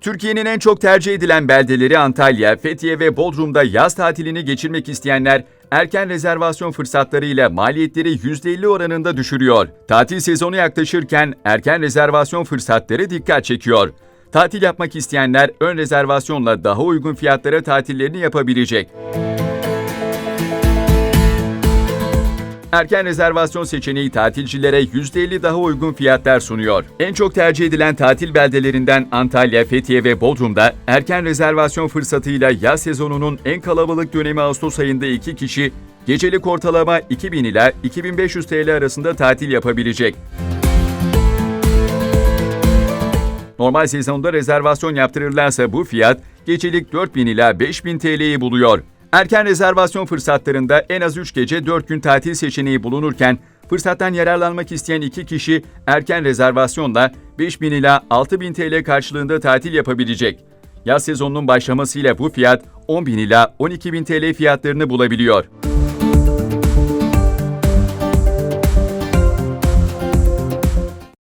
Türkiye'nin en çok tercih edilen beldeleri Antalya, Fethiye ve Bodrum'da yaz tatilini geçirmek isteyenler erken rezervasyon fırsatlarıyla maliyetleri %50 oranında düşürüyor. Tatil sezonu yaklaşırken erken rezervasyon fırsatları dikkat çekiyor. Tatil yapmak isteyenler ön rezervasyonla daha uygun fiyatlara tatillerini yapabilecek. Erken rezervasyon seçeneği tatilcilere %50 daha uygun fiyatlar sunuyor. En çok tercih edilen tatil beldelerinden Antalya, Fethiye ve Bodrum'da erken rezervasyon fırsatıyla yaz sezonunun en kalabalık dönemi Ağustos ayında iki kişi gecelik ortalama 2000 ila 2500 TL arasında tatil yapabilecek. Normal sezonda rezervasyon yaptırırlarsa bu fiyat gecelik 4000 ila 5000 TL'yi buluyor. Erken rezervasyon fırsatlarında en az 3 gece 4 gün tatil seçeneği bulunurken fırsattan yararlanmak isteyen 2 kişi erken rezervasyonla 5000 ila 6000 TL karşılığında tatil yapabilecek. Yaz sezonunun başlamasıyla bu fiyat 10.000 ila 12.000 TL fiyatlarını bulabiliyor.